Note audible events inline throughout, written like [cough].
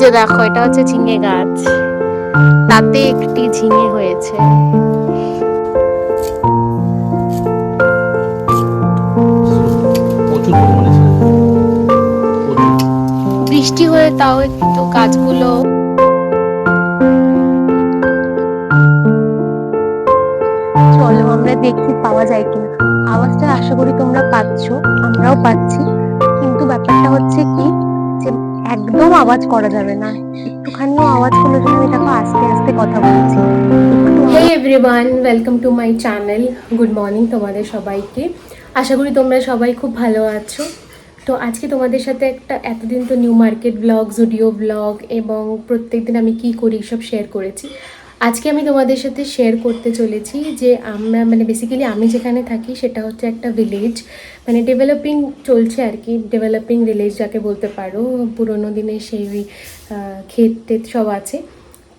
যে দেখো এটা হচ্ছে ঝিঙে গাছ। তাতে একটি ঝিঙে হয়েছে। বৃষ্টি হয়ে তাও একটু গাছগুলো। চলো আমরা দেখি পাওয়া যায় কিনা। আওয়াজটা আশা করি তোমরা পাচ্ছ আমরাও পাচ্ছি। কিন্তু ব্যাপারটা হচ্ছে কি একদম আওয়াজ করা যাবে না। একটুখানিও আওয়াজ করলে জন্য আমি দেখো আস্তে আস্তে কথা বলছি। Hey everyone welcome to my channel good morning তোমাদের সবাইকে। আশা করি তোমরা সবাই খুব ভালো আছো। তো আজকে তোমাদের সাথে একটা এতদিন তো new market blog Zudio blog এবং প্রত্যেকদিন আমি কি করি সব শেয়ার করেছি। আজকে আমি তোমাদের সাথে শেয়ার করতে চলেছি যে আমরা মানে বেসিক্যালি আমি যেখানে থাকি সেটা হচ্ছে একটা ভিলেজ মানে ডেভেলপিং চলছে আর কি ডেভেলপিং ভিলেজ যাকে বলতে পারো, পুরোনো দিনের সেই ক্ষেত টেত সব আছে।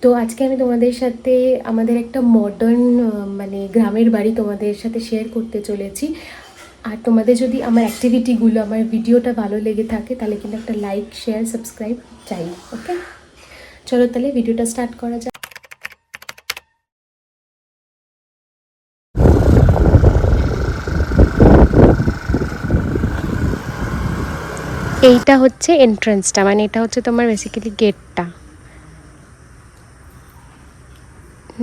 তো আজকে আমি তোমাদের সাথে আমাদের একটা মডার্ন মানে গ্রামের বাড়ি তোমাদের সাথে শেয়ার করতে চলেছি। আর তোমাদের যদি আমার অ্যাক্টিভিটিগুলো আমার ভিডিওটা ভালো লেগে থাকে, তাহলে কিন্তু একটা লাইক শেয়ার সাবস্ক্রাইব চাই ওকে চলো তাহলে ভিডিওটা স্টার্ট করা যাক। এইটা হচ্ছে এন্ট্রান্সটা মানে এটা হচ্ছে তোমার বেসিক্যালি গেটটা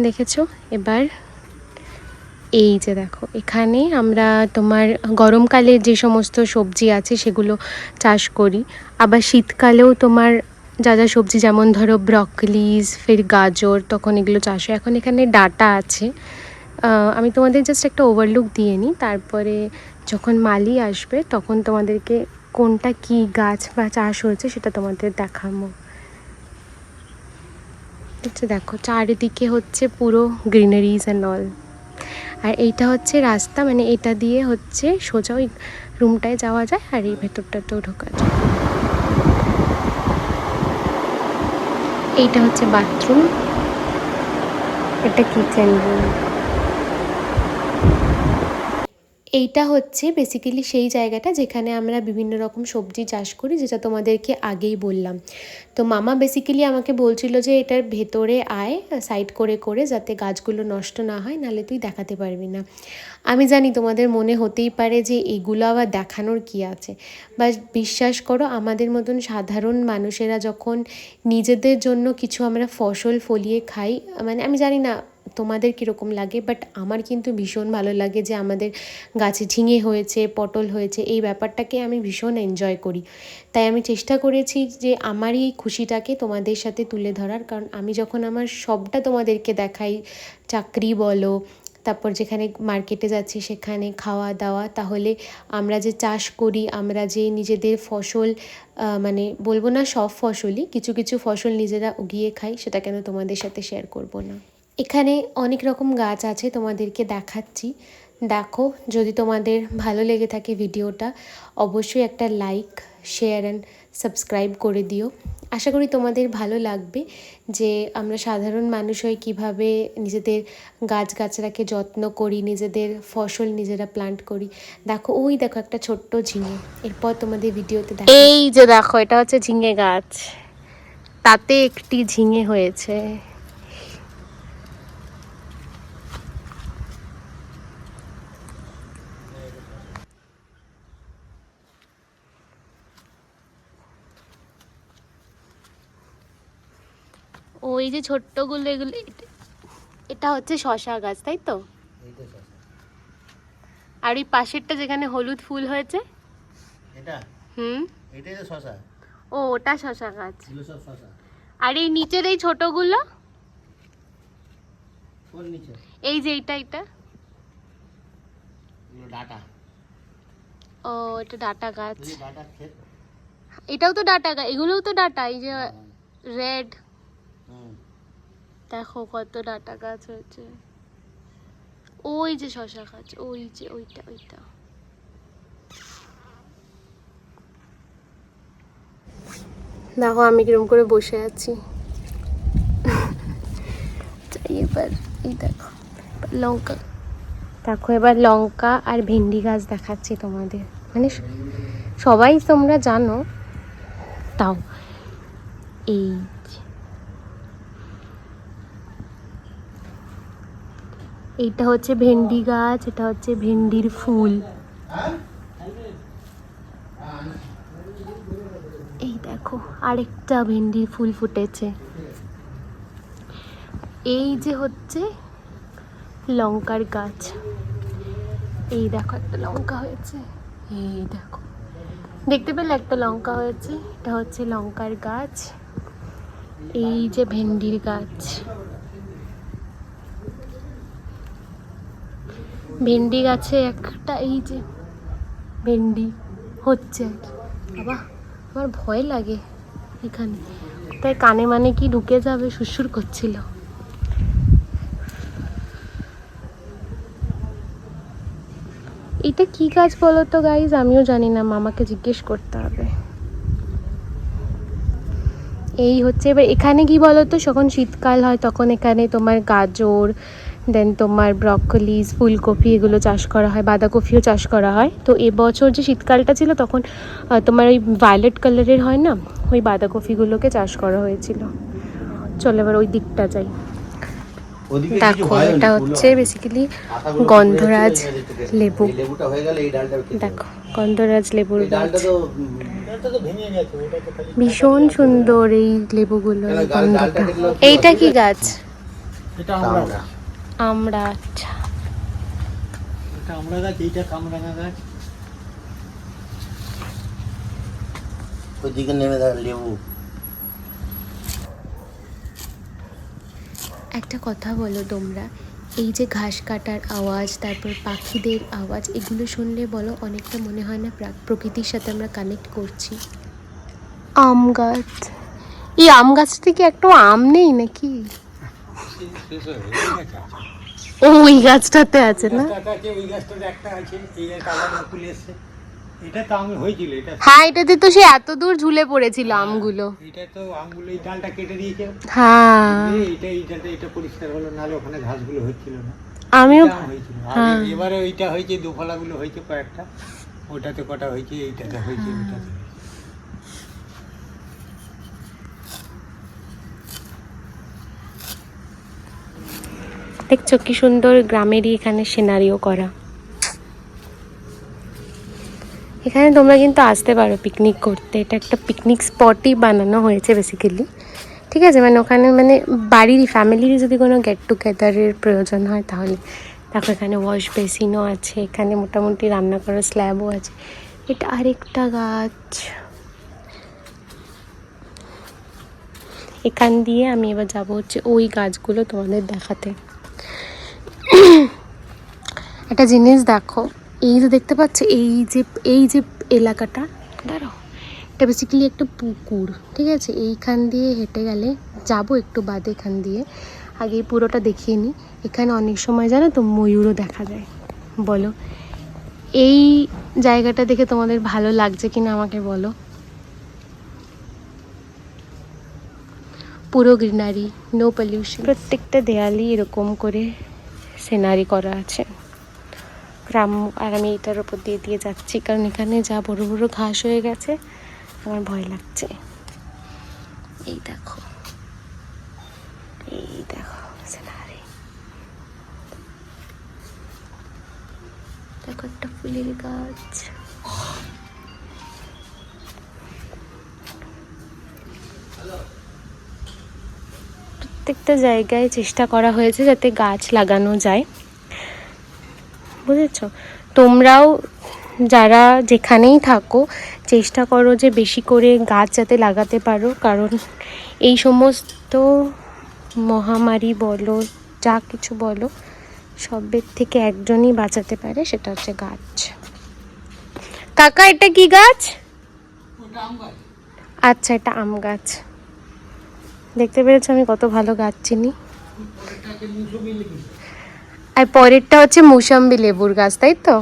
দেখেছ? এবার এই যে দেখো, এখানে আমরা তোমার গরমকালে যে সমস্ত সবজি আছে সেগুলো চাষ করি। আবার শীতকালেও তোমার যা যা সবজি, যেমন ধরো ব্রকলিস ফের গাজর, তখন এগুলো চাষ হয়। এখন এখানে ডাটা আছে। আমি তোমাদের জাস্ট একটা ওভারলুক দিয়ে নিই। তারপরে যখন মালি আসবে, তখন তোমাদেরকে কোনটা কি গাছ বা চাষ হয়েছে সেটা তোমাদের দেখাবো। হচ্ছে দেখো, চারিদিকে হচ্ছে পুরো গ্রিনারিজ অ্যান্ড অল আর এইটা হচ্ছে রাস্তা মানে এটা দিয়ে হচ্ছে সোজা ওই রুমটায় যাওয়া যায় আর এই ভেতরটাতেও ঢোকা যায়। এইটা হচ্ছে বাথরুম। এটা কিচেন রুম এইটা হচ্ছে বেসিক্যালি সেই জায়গাটা যেখানে আমরা বিভিন্ন রকম সবজি চাষ করি, যেটা তোমাদেরকে আগেই বললাম। তো মামা বেসিক্যালি আমাকে বলছিল যে এটার ভেতরে আয় সাইড করে করে যাতে গাছগুলো নষ্ট না হয়, নাহলে তুই দেখাতে পারবি না। আমি জানি তোমাদের মনে হতেই পারে যে এগুলো আবার দেখানোর কি আছে বা বিশ্বাস করো আমাদের মতন সাধারণ মানুষেরা যখন নিজেদের জন্য কিছু আমরা ফসল ফলিয়ে খাই মানে আমি জানি না তোমাদের কীরকম লাগে? বাট আমার কিন্তু ভীষণ ভালো লাগে যে আমাদের গাছে ঝিঙে হয়েছে, পটল হয়েছে, এই ব্যাপারটাকে আমি ভীষণ এনজয় করি। তাই আমি চেষ্টা করেছি যে আমার এই খুশিটাকে তোমাদের সাথে তুলে ধরার। কারণ আমি যখন আমার সবটা তোমাদেরকে দেখাই, চাকরি বলো, তারপর যেখানে মার্কেটে যাচ্ছি সেখানে খাওয়া দাওয়া, তাহলে আমরা যে চাষ করি, আমরা যে নিজেদের ফসল মানে বলব না সব ফসলই, কিছু কিছু ফসল নিজেরা উগিয়ে খাই, সেটা কেন তোমাদের সাথে শেয়ার করব না? এখানে অনেক রকম গাছ আছে তোমাদেরকে দেখাচ্ছি। দেখো, যদি তোমাদের ভালো লেগে থাকে ভিডিওটা, অবশ্যই একটা লাইক শেয়ার অ্যান্ড সাবস্ক্রাইব করে দিও। আশা করি তোমাদের ভালো লাগবে যে আমরা সাধারণ মানুষ হয়ে কীভাবে নিজেদের গাছগাছড়াকে যত্ন করি, নিজেদের ফসল নিজেরা প্লান্ট করি। দেখো, ওই দেখো একটা ছোট্ট ঝিঙে। এরপর তোমাদের ভিডিওতে দেখো এই যে দেখো, এটা হচ্ছে ঝিঙে গাছ। তাতে একটি ঝিঙে হয়েছে। ওই যে ছোট্টগুলো এগুলো এটা- হচ্ছে শশা গাছ তাই তো? আর ওই পাশেরটা যেখানে হলুদ ফুল হয়েছে? এটা? হুম? এটাই তো শশা? ও ওটা শশা গাছ। আর এই নিচের এই ছোটগুলো? এই যে এইটা এটা ডাটা। ও এটা ডাটা গাছ। এটাও তো ডাটা গাছ এগুলোও তো ডাটা এই যে রেড হুম দেখো কত ডাটা গাছ হয়েছে। ওই যে শশা গাছ, ওই যে ওইটা ওইটা। দেখো আমি কিরম করে বসে আছি। এবার এই দেখো লঙ্কা। দেখো, এবার লঙ্কা আর ভেন্ডি গাছ দেখাচ্ছি তোমাদের। মানে সবাই তোমরা জানো। তাও, এই যে। এইটা হচ্ছে ভেন্ডি গাছ, এটা হচ্ছে ভেন্ডির ফুল। এই দেখো, আরেকটা ভেন্ডির ফুল ফুটেছে। এই যে হচ্ছে লঙ্কার গাছ। এই দেখো, একটা লঙ্কা হয়েছে। এই দেখো। দেখতে পেলে একটা লঙ্কা হয়েছে, এটা হচ্ছে লঙ্কার গাছ। এই যে ভেন্ডির গাছ। ভেন্ডি গাছে একটা, এই যে ভেন্ডি হচ্ছে। বাবা, আমার ভয় লাগে এখানে। তাই কানে মানে কি ঢুকে যাবে সুসুর করছিল। এটা কি গাছ বলো তো গাইজ আমিও জানি না, মামাকে জিজ্ঞেস করতে হবে। এই হচ্ছে, এবার এখানে কি বলো তো? যখন শীতকাল হয়, তখন এখানে তোমার গাজর দেন তোমার ব্রকলিস ফুলকপি এগুলো চাষ করা হয় বাঁধাকপিও চাষ করা হয়। তো এবছর যে শীতকালটা ছিল তখন তোমার ওই ভায়োলেট কালারের হয় না? ওই বাঁধাকপিগুলোকে চাষ করা হয়েছিল। চলো এবার ওই দিকটা যাই। ওদিকে দেখো এটা হচ্ছে বেসিক্যালি গন্ধরাজ লেবু। হয়ে দেখো গন্ধরাজ লেবুর গাছ। তো উম, ডালটা তো ভেঙে গেছে ওটা তো খালি ভীষণ সুন্দর এই লেবুগুলো গন্ধটা। এইটা কি গাছ? এটা আমরা। আমরা আচ্ছা। এটা আমরা গাছ এইটা কামরাঙা গাছ। ওইদিকে নেমে দেখ লেবু। একটা কথা বলো তোমরা এই যে ঘাস কাটার আওয়াজ তারপর পাখিদের আওয়াজ এগুলো শুনলে বলো অনেকটা মনে হয় না প্রা- প্রকৃতির সাথে আমরা কানেক্ট করছি? আম গাছ। এই আম গাছ থেকে একটু আম নেই নাকি? ও ওই গাছটাতে আছে না? ওই গাছটাতে একটা আছে এই আবার নকুল এসছে। এটা তো আম হয়েছিল এটা হ্যাঁ এটাতে তো সে এত দূর ঝুলে পড়েছিল আমগুলো। এটা তো আমগুলো এই ডালটা কেটে দিয়েছে। হ্যাঁ। এইটা এই ডালটা এটা পরিষ্কার হলো নাহলে ওখানে ঘাসগুলো হচ্ছিল না। আমিও হ্যাঁ। এবারে ওইটা হয়েছে দুফলাগুলো হয়েছে কয়েকটা। ওটাতে কটা হয়েছে এইটাতে হয়েছে হ্যাঁ। ওটাতে দেখছ কি সুন্দর গ্রামেরই এখানে সিনারিও করা। এখানে তোমরা কিন্তু আসতে পারো পিকনিক করতে। এটা একটা পিকনিক স্পটই বানানো হয়েছে বেসিক্যালি ঠিক আছে? মানে ওখানে মানে বাড়ির ফ্যামিলির যদি কোনো গেট টুগেদারের প্রয়োজন হয় তাহলে। দেখো এখানে ওয়াশ বেসিনও আছে, এখানে মোটামুটি রান্না করার স্ল্যাবও আছে। এটা আরেকটা গাছ। এখান দিয়ে আমি এবার যাব হচ্ছে ওই গাছগুলো তোমাদের দেখাতে। [coughs] একটা জিনিস দেখো, এই যে দেখতে পাচ্ছ, এই যে এই যে এলাকাটা, দাঁড়াও, এটা বেসিক্যালি একটা পুকুর, ঠিক আছে? এইখান দিয়ে হেঁটে গেলে, যাব একটু বাদে এখান দিয়ে, আগে পুরোটা দেখিয়ে নিই এখানে অনেক সময় জানো তো ময়ূরও দেখা যায়, বলো। এই জায়গাটা দেখে তোমাদের ভালো লাগছে কিনা আমাকে বলো। পুরো গ্রিনারি নো পলিউশন প্রত্যেকটা দেয়ালই এরকম করে সিনারি করা আছে। গ্রাম আর আমি এটার উপর দিয়ে দিয়ে যাচ্ছি, কারণ এখানে যা বড় বড় ঘাস হয়ে গেছে, আমার ভয় লাগছে। এই দেখো। এই দেখো সিনারি দেখো একটা ফুলের গাছ। প্রত্যেকটা জায়গায় চেষ্টা করা হয়েছে যাতে গাছ লাগানো যায়। বুঝেছ? তোমরাও যারা যেখানেই থাকো চেষ্টা করো যে বেশি করে গাছ যাতে লাগাতে পারো কারণ এই সমস্ত মহামারী বলো যা কিছু বলো সবের থেকে একজনই বাঁচাতে পারে সেটা হচ্ছে গাছ। কাকা এটা কি গাছ? আচ্ছা এটা আম গাছ। দেখতে পেরেছ আমি কত ভালো গাছ চিনি আর পরেরটা হচ্ছে মৌসম্বি লেবুর গাছ তাই তো?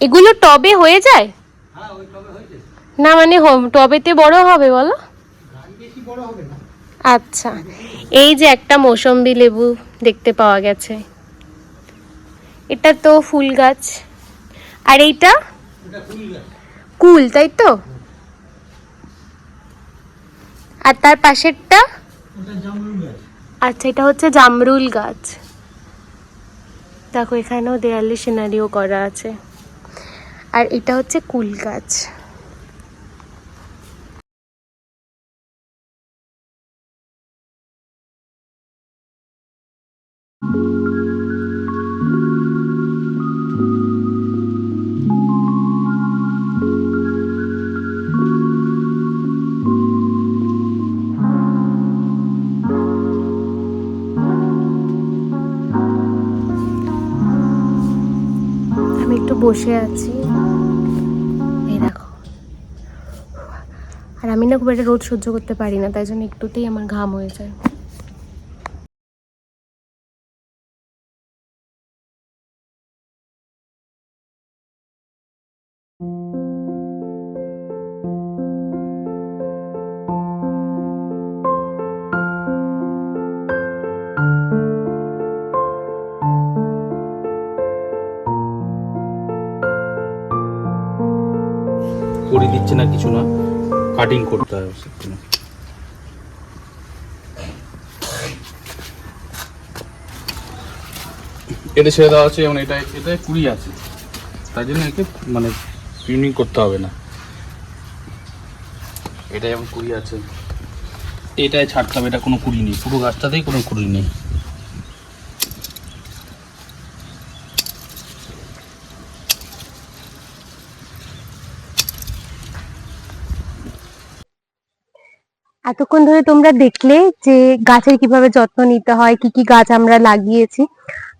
এগুলো টবে হয়ে যায়? না মানে টবেতে বড় হবে বলো? আচ্ছা এই যে একটা মৌসম্বি লেবু দেখতে পাওয়া গেছে। এটা তো ফুল গাছ। আর এইটা? কুল তাই তো? আর তার পাশেরটা? আচ্ছা এটা হচ্ছে জামরুল গাছ। দেখো এখানেও দেয়ালে সিনারিও করা আছে। আর এটা হচ্ছে কুল গাছ। thank একটু বসে আছি। এই দেখো। আর আমি না খুব একটা রোদ সহ্য করতে পারি না, তাই জন্য একটুতেই আমার ঘাম হয়ে যায়। কিছু না কাটিং করতে হবে সেখানে এটা ছেড়ে দেওয়া আছে এবং এটা এটা কুড়ি আছে। তাই জন্য একে মানে প্রিন্টিং করতে হবে না। এটা যেমন কুড়ি আছে, এটাই ছাড়তে হবে, এটা কোনো কুড়ি নেই। পুরো গাছটাতেই কোনো কুড়ি নেই। এতক্ষণ ধরে তোমরা দেখলে যে গাছের কীভাবে যত্ন নিতে হয়, কি কি গাছ আমরা লাগিয়েছি।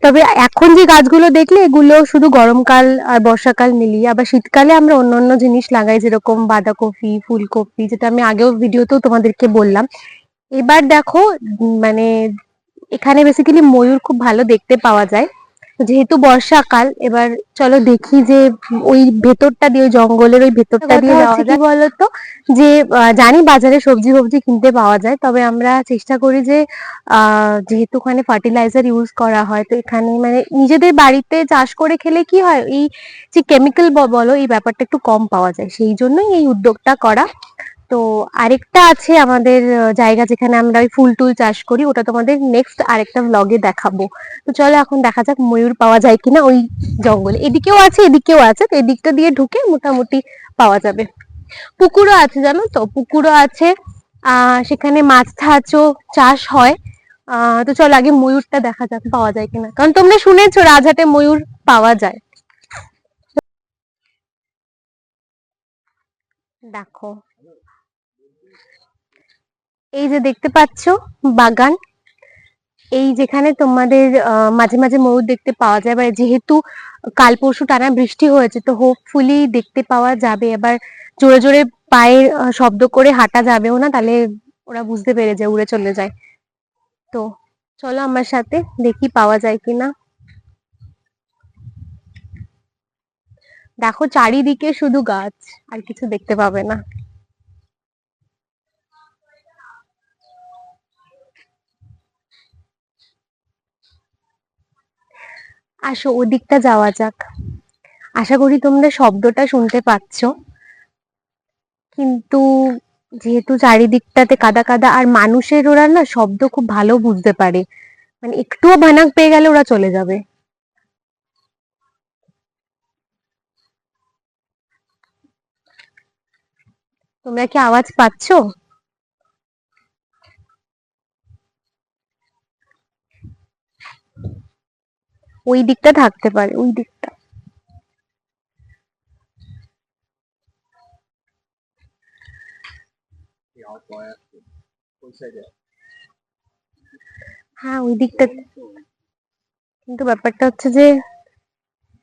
তবে এখন যে গাছগুলো দেখলে এগুলো শুধু গরমকাল আর বর্ষাকাল মিলিয়ে, আবার শীতকালে আমরা অন্য অন্য জিনিস লাগাই, যেরকম বাঁধাকপি, ফুলকপি, যেটা আমি আগেও ভিডিওতেও তোমাদেরকে বললাম। এবার দেখো মানে এখানে বেসিক্যালি ময়ূর খুব ভালো দেখতে পাওয়া যায়। যেহেতু বর্ষাকাল এবার চলো দেখি যে ওই ভেতরটা দিয়ে জঙ্গলের ওই ভেতরটা দিয়ে যাওয়া যায় বলতো? যে জানি বাজারে সবজি ফবজি কিনতে পাওয়া যায় তবে আমরা চেষ্টা করি যে আহ, যেহেতু ওখানে ফার্টিলাইজার ইউজ করা হয় তো এখানে মানে নিজেদের বাড়িতে চাষ করে খেলে কি হয়? এই যে কেমিক্যাল বলো এই ব্যাপারটা একটু কম পাওয়া যায়। সেই জন্যই এই উদ্যোগটা করা। তো আরেকটা আছে আমাদের জায়গা যেখানে আমরা ওই ফুল টুল চাষ করি, ওটা তোমাদের নেক্সট আরেকটা ব্লগে দেখাবো। তো চলো এখন দেখা যাক ময়ূর পাওয়া যায় কিনা ওই জঙ্গলে। এদিকেও আছে এদিকেও আছে, তো এদিকটা দিয়ে ঢুকে মোটামুটি পাওয়া যাবে। পুকুরও আছে, জানো তো? পুকুরও আছে সেখানে মাছ টাছও চাষ হয়। তো চলো আগে ময়ূরটা দেখা যাক পাওয়া যায় কিনা। কারণ তোমরা শুনেছো রাজহাটে ময়ূর পাওয়া যায়। দেখো এই যে দেখতে পাচ্ছ, বাগান। এই যেখানে তোমাদের মাঝে মাঝে ময়ূর দেখতে পাওয়া যায় এবার যেহেতু কাল পরশু টানা বৃষ্টি হয়েছে, তো হোপফুলি দেখতে পাওয়া যাবে। এবার জোরে জোরে পায়ের শব্দ করে হাঁটা যাবেও না, তাহলে ওরা বুঝতে পেরে যায়, উড়ে চলে যায়। তো চলো আমার সাথে দেখি পাওয়া যায় কিনা। দেখো চারিদিকে শুধু গাছ, আর কিছু দেখতে পাবে না। আসো, ওদিকটা যাওয়া যাক। আশা করি তোমরা শব্দটা শুনতে পাচ্ছ। কিন্তু যেহেতু চারিদিকটাতে কাদা কাদা, আর মানুষের ওরা না শব্দ খুব ভালো বুঝতে পারে। মানে একটুও ভানাক পেয়ে গেলে ওরা চলে যাবে। তোমরা কি আওয়াজ পাচ্ছো? ওই দিকটা থাকতে পারে, ওই দিকটা। হ্যাঁ ওই দিকটা। কিন্তু ব্যাপারটা হচ্ছে যে,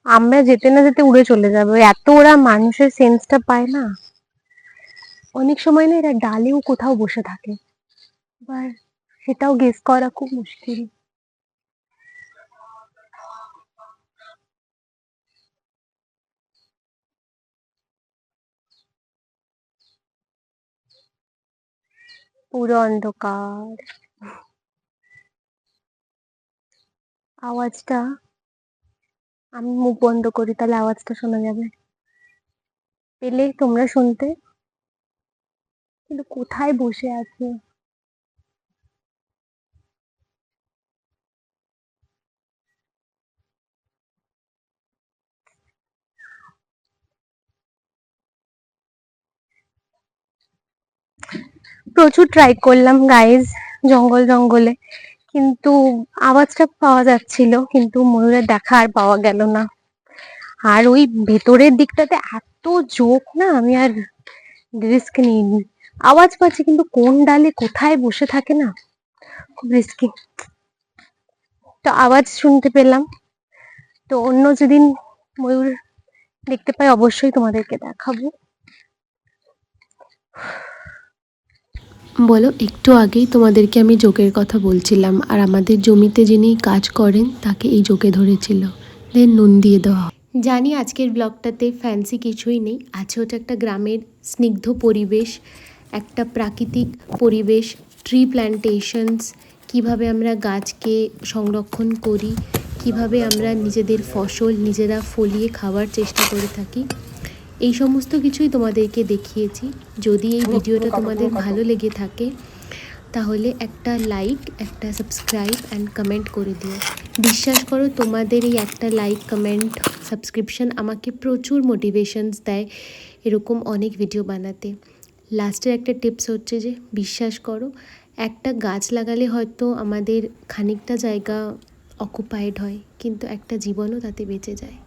আমরা যেতে না যেতে উড়ে চলে যাবে। এত ওরা মানুষের সেন্সটা পায় না। অনেক সময় না এরা ডালেও কোথাও বসে থাকে। এবার সেটাও গেস করা খুব মুশকিল। পুরো অন্ধকার। আওয়াজটা, আমি মুখ বন্ধ করি, তাহলে আওয়াজটা শোনা যাবে। পেলে তোমরা শুনতে। কিন্তু কোথায় বসে আছে? প্রচুর ট্রাই করলাম গাইজ জঙ্গল জঙ্গলে। কিন্তু আওয়াজটা পাওয়া যাচ্ছিল, কিন্তু ময়ূরের দেখা আর পাওয়া গেল না। আর ওই ভেতরের দিকটাতে এত জোক না, আমি আর রিস্ক নিইনি। আওয়াজ পাচ্ছি, কিন্তু কোন ডালে কোথায় বসে থাকে না? খুব রিস্কি তো আওয়াজ শুনতে পেলাম। তো অন্য যেদিন ময়ূর দেখতে পাই, অবশ্যই তোমাদেরকে দেখাবো। বলো, একটু আগেই তোমাদেরকে আমি জোকের কথা বলছিলাম, আর আমাদের জমিতে যিনি কাজ করেন, তাকে এই জোকে ধরেছিল। দেন নুন দিয়ে দেওয়া জানি আজকের ব্লগটাতে ফ্যান্সি কিছুই নেই। আছে ওটা একটা গ্রামের স্নিগ্ধ পরিবেশ, একটা প্রাকৃতিক পরিবেশ ট্রি প্ল্যান্টেশনস কীভাবে আমরা গাছকে সংরক্ষণ করি, কীভাবে আমরা নিজেদের ফসল নিজেরা ফলিয়ে খাওয়ার চেষ্টা করে থাকি। এই সমস্ত কিছুই তোমাদেরকে দেখিয়েছি। যদি এই ভিডিওটা তোমাদের ভালো লেগে থাকে তাহলে একটা লাইক একটা সাবস্ক্রাইব অ্যান্ড কমেন্ট করে দিও। বিশ্বাস করো তোমাদের এই একটা লাইক কমেন্ট সাবস্ক্রিপশন আমাকে প্রচুর মোটিভেশনস দেয় এরকম অনেক ভিডিও বানাতে। লাস্টের একটা টিপস হচ্ছে যে বিশ্বাস করো একটা গাছ লাগালে হয়তো আমাদের খানিকটা জায়গা অকুপাইড হয় কিন্তু একটা জীবনও তাতে বেঁচে যায়।